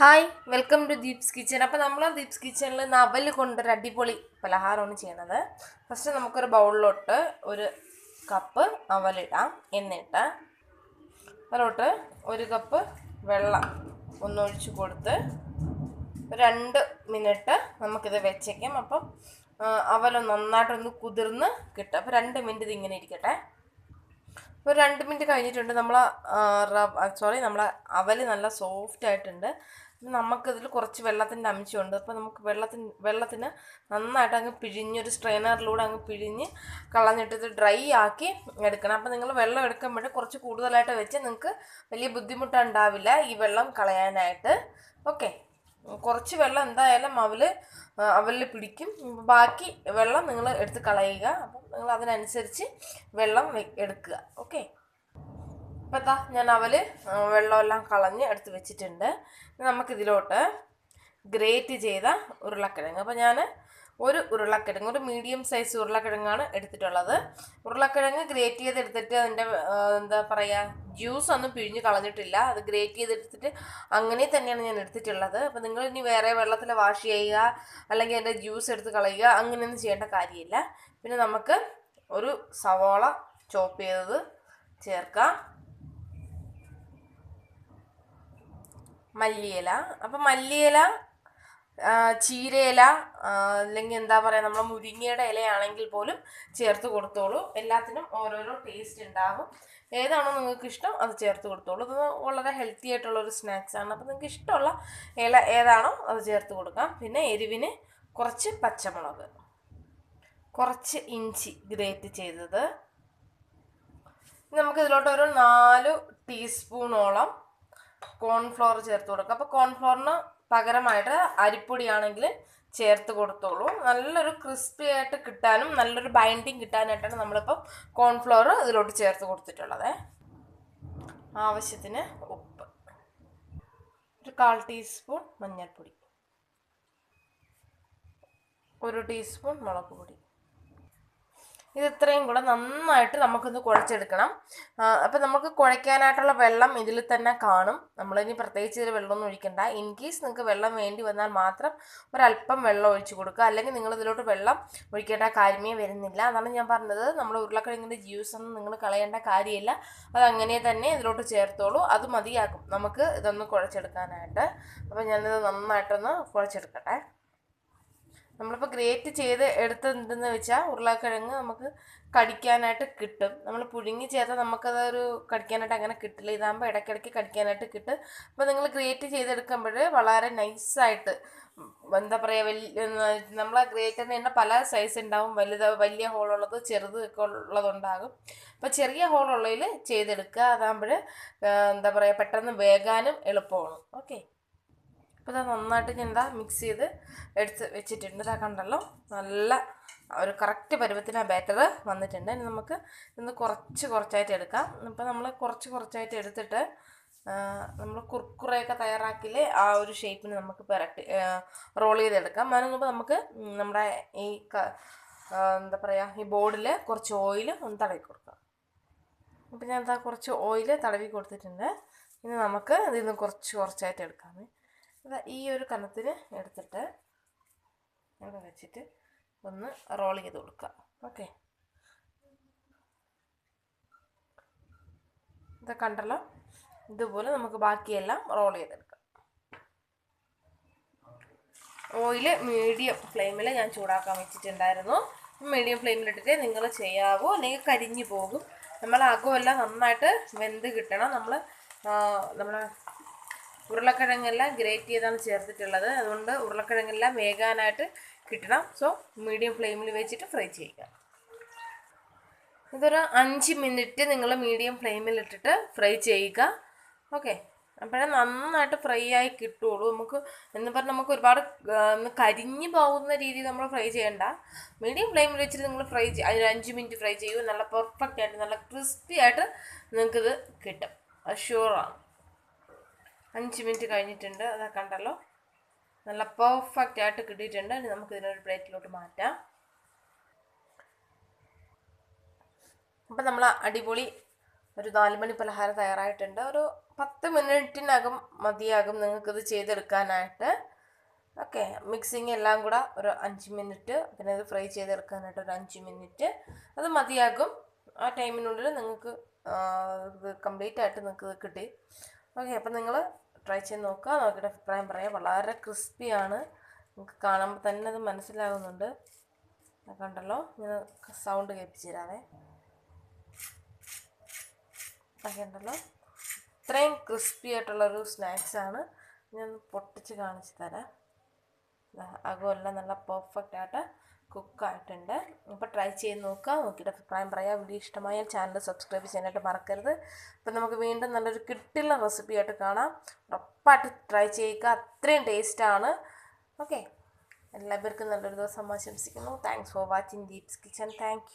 Hi welcome to Deep's kitchen. അപ്പോൾ നമ്മൾ ദീപ്സ് കിച്ചണിൽ നവൽ കൊണ്ടൊരു അടിപൊളി പലഹാരമാണ് ചെയ്യുന്നത്. ഫസ്റ്റ് നമുക്കൊരു ബൗളിലോട്ട് ഒരു കപ്പ് നവലിടാം എന്നിട്ട് അതിലോട്ട് ഒരു കപ്പ് വെള്ളം ഒന്നൊഴിച്ച് കൊടുത്ത് രണ്ട് മിനിറ്റ് നമുക്കിത് വെച്ചേക്കാം. അപ്പം അവൽ നന്നായിട്ടൊന്ന് കുതിർന്ന് കിട്ടും. അപ്പോൾ രണ്ട് മിനിറ്റ് ഇതിങ്ങനെ ഇരിക്കട്ടെ. ഒരു രണ്ട് മിനിറ്റ് കഴിഞ്ഞിട്ടുണ്ട്. നമ്മൾ സോറി നമ്മളെ അവൽ നല്ല സോഫ്റ്റ് ആയിട്ടുണ്ട്. നമുക്കിതിൽ കുറച്ച് വെള്ളത്തിന്റെ അംശമുണ്ട്. അപ്പോൾ നമുക്ക് വെള്ളത്തിന് വെള്ളത്തിന് നന്നായിട്ട് അങ്ങ് പിഴിഞ്ഞൊരു സ്ട്രെയിനറിലൂടെ അങ്ങ് പിഴിഞ്ഞ് കളഞ്ഞിട്ട് ഇത് ഡ്രൈ ആക്കി എടുക്കണം. അപ്പോൾ നിങ്ങൾ വെള്ളം എടുക്കുമ്പോൾ കുറച്ച് കൂടുതലായിട്ട് വെച്ച് നിങ്ങൾക്ക് വലിയ ബുദ്ധിമുട്ടുണ്ടാവില്ല ഈ വെള്ളം കളയാനായിട്ട്. ഓക്കെ. കുറച്ച് വെള്ളം എന്തായാലും അവൽ അവലിൽ പിടിക്കും. ബാക്കി വെള്ളം നിങ്ങൾ എടുത്ത് കളയുക. അപ്പം നിങ്ങൾ അതിനനുസരിച്ച് വെള്ളം എടുക്കുക. അപ്പം എന്താ ഞാൻ അവൽ വെള്ളമെല്ലാം കളഞ്ഞ് എടുത്ത് വെച്ചിട്ടുണ്ട്. നമുക്കിതിലോട്ട് ഗ്രേറ്റ് ചെയ്ത ഉരുളക്കിഴങ്ങ്. അപ്പോൾ ഞാൻ ഒരു ഉരുളക്കിഴങ്ങ് ഒരു മീഡിയം സൈസ് ഉരുളക്കിഴങ്ങാണ് എടുത്തിട്ടുള്ളത്. ഉരുളക്കിഴങ്ങ് ഗ്രേറ്റ് ചെയ്തെടുത്തിട്ട് അതിന്റെ എന്താ പറയുക ജ്യൂസ് ഒന്നും പിഴിഞ്ഞ് കളഞ്ഞിട്ടില്ല. അത് ഗ്രേറ്റ് ചെയ്തെടുത്തിട്ട് അങ്ങനെ തന്നെയാണ് ഞാൻ എടുത്തിട്ടുള്ളത്. അപ്പോൾ നിങ്ങൾ ഇനി വേറെ വെള്ളത്തിൽ വാഷ് ചെയ്യുക അല്ലെങ്കിൽ അതിന്റെ ജ്യൂസ് എടുത്ത് കളയുക അങ്ങനെയൊന്നും ചെയ്യേണ്ട കാര്യമില്ല. പിന്നെ നമുക്ക് ഒരു സവോള ചോപ്പ് ചെയ്തത് ചേർക്കാം. മല്ലിയില. അപ്പം മല്ലിയില ചീരയില അല്ലെങ്കിൽ എന്താ പറയുക നമ്മുടെ മുരിങ്ങയുടെ ഇലയാണെങ്കിൽ പോലും ചേർത്ത് കൊടുത്തോളൂ. എല്ലാത്തിനും ഓരോരോ ടേസ്റ്റ് ഉണ്ടാകും ഏതാണോ നിങ്ങൾക്ക് ഇഷ്ടം അത് ചേർത്ത് കൊടുത്തോളൂ. ഇത് വളരെ ഹെൽത്തി ആയിട്ടുള്ള ഒരു സ്നാക്സ് ആണ്. അപ്പോൾ നിങ്ങൾക്ക് ഇഷ്ടമുള്ള ഇല ഏതാണോ അത് ചേർത്ത് കൊടുക്കാം. പിന്നെ എരിവിന് കുറച്ച് പച്ചമുളക്. കുറച്ച് ഇഞ്ചി ഗ്രേറ്റ് ചെയ്തത്. ഇനി നമുക്ക് ഇതിലോട്ട് ഒരു നാല് ടീസ്പൂണോളം കോൺഫ്ലോർ ചേർത്ത് കൊടുക്കുക. അപ്പോൾ കോൺഫ്ലോറിന് പകരമായിട്ട് അരിപ്പൊടിയാണെങ്കിൽ ചേർത്ത് കൊടുത്തോളൂ. നല്ലൊരു ക്രിസ്പി ആയിട്ട് കിട്ടാനും നല്ലൊരു ബൈൻഡിങ് കിട്ടാനായിട്ടാണ് നമ്മളിപ്പം കോൺഫ്ലോർ ഇതിലോട്ട് ചേർത്ത് കൊടുത്തിട്ടുള്ളത്. ആവശ്യത്തിന് ഉപ്പ്. ഒരു കാൽ ടീസ്പൂൺ മഞ്ഞൾപ്പൊടി. ഒരു ടീസ്പൂൺ മുളക് പൊടി. ഇത് ഇത്രയും കൂടെ നന്നായിട്ട് നമുക്കൊന്ന് കുഴച്ചെടുക്കണം. അപ്പം നമുക്ക് കുഴയ്ക്കാനായിട്ടുള്ള വെള്ളം ഇതിൽ തന്നെ കാണും. നമ്മളിനി പ്രത്യേകിച്ച് ഇതിൽ വെള്ളമൊന്നും ഒഴിക്കണ്ട. ഇൻ കേസ് നിങ്ങൾക്ക് വെള്ളം വേണ്ടി വന്നാൽ മാത്രം ഒരല്പം വെള്ളം ഒഴിച്ച് കൊടുക്കുക. അല്ലെങ്കിൽ നിങ്ങൾ ഇതിലോട്ട് വെള്ളം ഒഴിക്കേണ്ട കാര്യമേ വരുന്നില്ല. അതാണ് ഞാൻ പറഞ്ഞത്. നമ്മൾ ഉരുളക്കിഴങ്ങിന്റെ ജ്യൂസ് ഒന്നും നിങ്ങൾ കളയേണ്ട കാര്യമില്ല. അതങ്ങനെ തന്നെ ഇതിലോട്ട് ചേർത്തോളൂ. അത് മതിയാക്കും. നമുക്ക് ഇതൊന്ന് കുഴച്ചെടുക്കാനായിട്ട്. അപ്പോൾ ഞാനിത് നന്നായിട്ടൊന്ന് കുഴച്ചെടുക്കട്ടെ. നമ്മളിപ്പോൾ ഗ്രേറ്റ് ചെയ്ത് എടുത്തെന്തെന്ന് വെച്ചാൽ ഉരുളക്കിഴങ്ങ് നമുക്ക് കടിക്കാനായിട്ട് കിട്ടും. നമ്മൾ പുഴുങ്ങി ചേർത്താൽ നമുക്കതൊരു കടിക്കാനായിട്ട് അങ്ങനെ കിട്ടില്ല. ഇതാകുമ്പോൾ ഇടയ്ക്കിടയ്ക്ക് കടിക്കാനായിട്ട് കിട്ടും. അപ്പോൾ നിങ്ങൾ ഗ്രേറ്റ് ചെയ്തെടുക്കുമ്പോൾ വളരെ നൈസായിട്ട് എന്താ പറയുക വലിയ നമ്മൾ ആ ഗ്രേറ്ററിന് തന്നെ പല സൈസ് ഉണ്ടാവും വലുത് വലിയ ഹോളുള്ളത് ചെറുത് ഒക്കെ ഉള്ളതുണ്ടാകും. അപ്പോൾ ചെറിയ ഹോളുള്ളതിൽ ചെയ്തെടുക്കുക. അതാകുമ്പോൾ എന്താ പറയുക പെട്ടെന്ന് വേകാനും എളുപ്പമാണ്. ഓക്കെ അപ്പോൾ അത് നന്നായിട്ട് ഞാൻ എന്താ മിക്സ് ചെയ്ത് എടുത്ത് വെച്ചിട്ടുണ്ട്. ഇതാ കണ്ടല്ലോ? നല്ല ഒരു കറക്റ്റ് പരുവത്തിന് ആ ബാറ്റർ വന്നിട്ടുണ്ട്. ഇനി നമുക്ക് ഇന്ന് കുറച്ച് കുറച്ചായിട്ട് എടുക്കാം. ഇപ്പോൾ നമ്മൾ കുറച്ച് കുറച്ചായിട്ട് എടുത്തിട്ട് നമ്മൾ കുർക്കുറയൊക്കെ തയ്യാറാക്കിയില്ലേ ആ ഒരു ഷേപ്പിന് നമുക്ക് പെരട്ടി റോൾ ചെയ്തെടുക്കാം. അതിന് മുമ്പ് നമുക്ക് നമ്മുടെ ഈ എന്താ പറയുക ഈ ബോർഡിൽ കുറച്ച് ഓയിൽ ഒന്ന് തടവി കൊടുക്കാം. അപ്പം ഞാൻ എന്താ കുറച്ച് ഓയിൽ തടവി കൊടുത്തിട്ടുണ്ട്. ഇനി നമുക്ക് ഇതിൽ നിന്ന് കുറച്ച് കുറച്ചായിട്ട് എടുക്കാമേ. ഈ ഒരു കനത്തിന് എടുത്തിട്ട് ഇവിടെ വെച്ചിട്ട് ഒന്ന് റോൾ ചെയ്ത് കൊടുക്കുക ഓക്കെ ഇത് കണ്ടല്ലോ? ഇതുപോലെ നമുക്ക് ബാക്കിയെല്ലാം റോൾ ചെയ്തെടുക്കാം. ഓയിൽ മീഡിയം ഫ്ലെയിമിൽ ഞാൻ ചൂടാക്കാൻ വെച്ചിട്ടുണ്ടായിരുന്നു. മീഡിയം ഫ്ലെയിമിലിട്ടിട്ട് നിങ്ങൾ ചെയ്യാവോ? അല്ലെങ്കിൽ കരിഞ്ഞു പോകും. നമ്മൾ അകമെല്ലാം നന്നായിട്ട് വെന്ത് കിട്ടണം. നമ്മൾ നമ്മുടെ ഉരുളക്കിഴങ്ങെല്ലാം ഗ്രേറ്റ് ചെയ്താണ് ചേർത്തിട്ടുള്ളത്. അതുകൊണ്ട് ഉരുളക്കിഴങ്ങെല്ലാം വേകാനായിട്ട് കിട്ടണം. സോ മീഡിയം ഫ്ലെയിമിൽ വെച്ചിട്ട് ഫ്രൈ ചെയ്യുക. ഇതൊരു അഞ്ച് മിനിറ്റ് നിങ്ങൾ മീഡിയം ഫ്ലെയിമിൽ ഇട്ടിട്ട് ഫ്രൈ ചെയ്യുക. ഓക്കെ അപ്പോഴേ നന്നായിട്ട് ഫ്രൈ ആയി കിട്ടുള്ളൂ. നമുക്ക് എന്ന് പറഞ്ഞാൽ നമുക്ക് ഒരുപാട് കരിഞ്ഞു പോകുന്ന രീതിയിൽ നമ്മൾ ഫ്രൈ ചെയ്യണ്ട. മീഡിയം ഫ്ലെയിമിൽ വെച്ചിട്ട് നിങ്ങൾ ഫ്രൈ അതിൽ അഞ്ച് മിനിറ്റ് ഫ്രൈ ചെയ്യൂ. നല്ല പെർഫെക്റ്റ് ആയിട്ട് നല്ല ക്രിസ്പി ആയിട്ട് നിങ്ങൾക്കിത് കിട്ടും. അത് ഷുവറാണ് അഞ്ച് മിനിറ്റ് കഴിഞ്ഞിട്ടുണ്ട്. അതാ കണ്ടല്ലോ. നല്ല പെർഫെക്റ്റ് ആയിട്ട് കിട്ടിയിട്ടുണ്ട്. ഇനി നമുക്ക് ഇതിനൊരു പ്ലേറ്റിലോട്ട് മാറ്റാം. അപ്പം നമ്മൾ അടിപൊളി ഒരു നാല് മണി പലഹാരം തയ്യാറായിട്ടുണ്ട്. ഒരു പത്ത് മിനിറ്റിനകം മതിയാകും നിങ്ങൾക്കിത് ചെയ്തെടുക്കാനായിട്ട്. ഓക്കെ മിക്സിങ് എല്ലാം കൂടെ ഒരു അഞ്ച് മിനിറ്റ് പിന്നെ ഇത് ഫ്രൈ ചെയ്തെടുക്കാനായിട്ട് ഒരു അഞ്ച് മിനിറ്റ്. അത് മതിയാകും. ആ ടൈമിനുള്ളിൽ നിങ്ങൾക്ക് കംപ്ലീറ്റ് ആയിട്ട് നിങ്ങൾക്ക് കിട്ടി. ഓക്കെ അപ്പം നിങ്ങൾ ട്രൈ ചെയ്ത് നോക്കുക. നോക്കിയിട്ട് അഭിപ്രായം പറയാം. വളരെ ക്രിസ്പിയാണ് നിങ്ങൾക്ക് കാണുമ്പോൾ തന്നെ അത് മനസ്സിലാകുന്നുണ്ട്. കണ്ടല്ലോ? ഞാൻ സൗണ്ട് കേൾപ്പിച്ച് തരാവേ. ഉണ്ടല്ലോ ഇത്രയും ക്രിസ്പി ആയിട്ടുള്ളൊരു സ്നാക്സാണ് ഞാൻ പൊട്ടിച്ച് കാണിച്ച് തരാം. അകമെല്ലാം നല്ല പെർഫെക്റ്റ് ആയിട്ട് കുക്കായിട്ടുണ്ട് അപ്പോൾ ട്രൈ ചെയ്ത് നോക്കുക നോക്കിയിട്ട് അഭിപ്രായം പറയാം. വീഡിയോ ഇഷ്ടമായാൽ ചാനൽ സബ്സ്ക്രൈബ് ചെയ്യാനായിട്ട് മറക്കരുത്. അപ്പം നമുക്ക് വീണ്ടും നല്ലൊരു കിട്ടുള്ള റെസിപ്പി ആയിട്ട് കാണാം. ഉറപ്പായിട്ട് ട്രൈ ചെയ്യുക. അത്രയും ടേസ്റ്റാണ് ഓക്കെ എല്ലാവർക്കും നല്ലൊരു ദിവസം ആശംസിക്കുന്നു. Thanks for watching Deep's kitchen thank